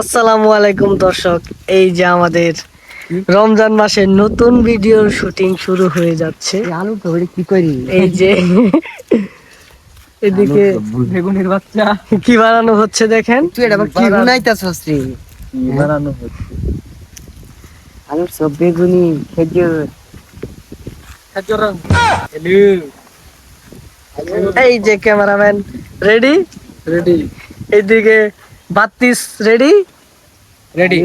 আসসালামু আলাইকুম দর্শক এই যে আমাদের রমজান মাসের নতুন ভিডিওর শুটিং শুরু হয়ে যাচ্ছে। আলু তো কি করি? এই যে এদিকে বেগুনের বাচ্চা। কি বানানো হচ্ছে দেখেন? তুই এটা কি গুনাইতাছস রে? বানানো হচ্ছে। আলু সব বেগুনি খেজুর। এই যে ক্যামেরাম্যান রেডি রেডি এইদিকে বাত্তিস রেডি রেডি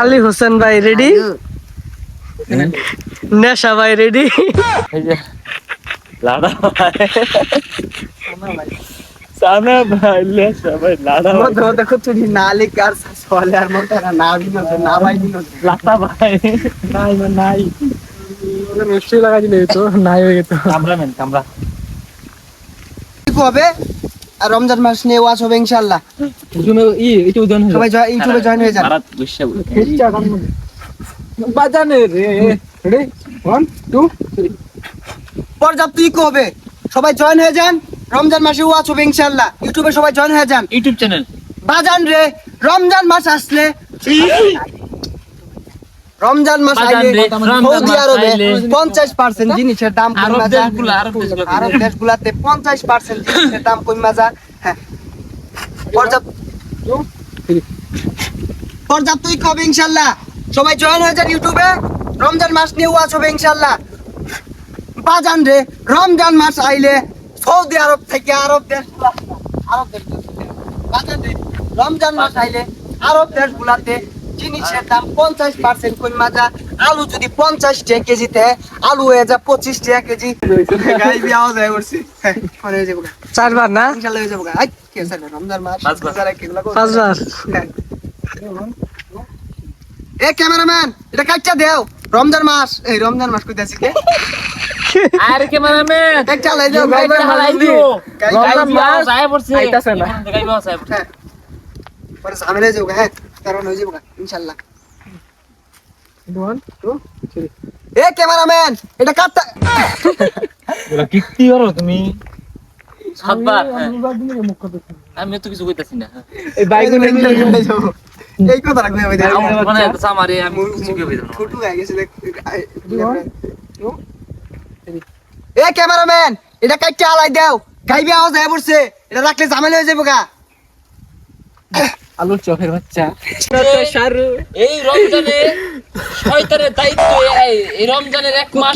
আলী। হোসেন ভাই রেডি। নেশা ভাই রেডি লাড়া ভাই। সানা লাড়া ভাই। মধ্যে কচুরি নালে কার সলে আর মতো না দিন না ভাই দিন লাতা ভাই। নাই না নাই। মিষ্টি লাগাই দিলে তো নাই হয়ে গেছে। কামরাম্যান কামরা। কি হবে রমজান মাস নিয়ে ওয়াজ হবে ইনশাআল্লাহ। সবাই ইউটিউবে জয়েন হয়ে যান। ভারত বিশ্ব বাজানে রে। রেডি ওয়ান টু পর্যাপ্ত ইকো হবে। সবাই জয়েন হয়ে যান। রমজান মাসে ওয়াজ হবে ইনশাআল্লাহ। ইউটিউবে সবাই জয়েন হয়ে যান। YouTube channel. বাজান রে রমজান মাস আসলে। রমজান মাস আইলে সৌদি আরবে। পঞ্চাশ পার্সেন্ট জিনিসের দাম আরব যায়। আরব দেশগুলাতে পঞ্চাশ পার্সেন্ট জিনিসের দাম কমা যায়। হ্যাঁ। পর্যাপ্ত হবে ইনশাল্লাহ? সবাই জয়েন হয়ে যান ইউটিউবে। রমজান মাস নিয়ে ওয়াচ হবে ইনশাল্লাহ। বাজান রে রমজান মাস আইলে সৌদি আরব থেকে আরব দেশ আরব দেশ বাজান রে রমজান মাস আইলে আরব দেশগুলাতে জিনিসের দাম পঞ্চাশ পার্সেন্ট কমা যায় আলু যদি পঞ্চাশ টাকা কেজিতে আলু হয়ে যায় পঁচিশ টাকা কেজি। মানে। চারবার না? কি রমজান মাস পাঁচবার। হ্যাঁ। এ ক্যামেরাম্যান এটা কাটটা দেও। রমজান মাস। এই রমজান মাস কইতাছি কে? আরে ক্যামেরাম্যান এক চালাই দাও গাইবার হালাই দিও। রমজান মাস আয় পড়ছে। আইতাছে না। গাইবা আয় পড়ছে। হ্যাঁ। পরে হয়ে যাব হ্যাঁ। কারণ হয়ে যাব ইনশাআল্লাহ ওয়ান টু এ ক্যামেরাম্যান এটা কাটটা কি কি করো তুমি। সাতবার। আমি তো কিছু কইতাছি না। এই হয়ে যাব এই কথা রাখবে আমি আমার মানে আমারে আমি কিছু কই না। ফুটু হয়ে গেছে দেখ এ ক্যামেরাম্যান এটা কাটটা আলাই দাও। গাইবি আওয়াজ হয়ে পড়ছে। এটা রাখলে ঝামেলা হয়ে যাব গা। আলুর চোখের বাচ্চা। এই রমজানে শয়তানের দায়িত্ব এই রমজানের এক মাস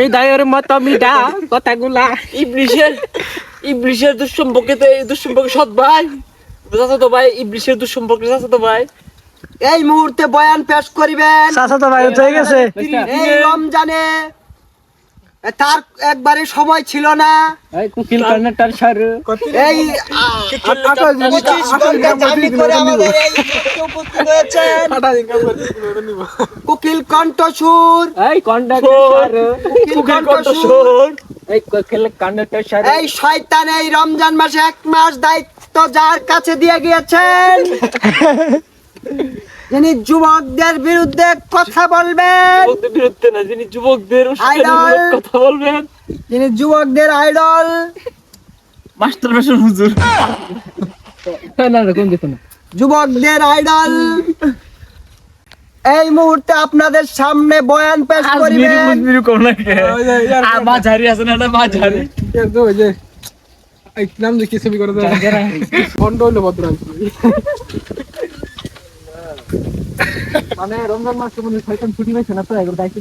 মিদায়ের মতো মিডা কথাগুলা। ইবলিশের ইবলিশের দুঃসম্পর্কে তো এই দুঃসম্পর্কে সৎ ভাই। বুঝাছো তো ভাই ইবলিশের দুঃসম্পর্কে বুঝাছো তো ভাই। এই মুহূর্তে বয়ান পেশ করিবেন। ভাই উঠে গেছে। এই রমজানে তার একবারে সময় ছিল না এই কুকিল কণ্ঠসুর এই কন্ডাক্টর কুকিল কণ্ঠসুর এই খেলে কন্ডাক্টর এই শয়তান এই রমজান মাসে এক মাস দায়িত্ব যার কাছে দিয়ে গিয়েছেন যিনি যুবকদের বিরুদ্ধে কথা বলবেন বিরুদ্ধে না যিনি যুবকদের Idol. কথা বলবেন। যিনি যুবকদের আইডল। মাস্টার বেশন হুজুর। না না কোন না? যুবকদের আইডল। এই মুহূর্তে আপনাদের সামনে বয়ান পেশ করিবেন। আর মাঝারি আছে না এটা মাঝারি। ওই যে নাম দেখি ছবি করে হইল ভদ্র মানে রমজান মাস মনে ছুটি পাইছে না তো একবার দায়িত্ব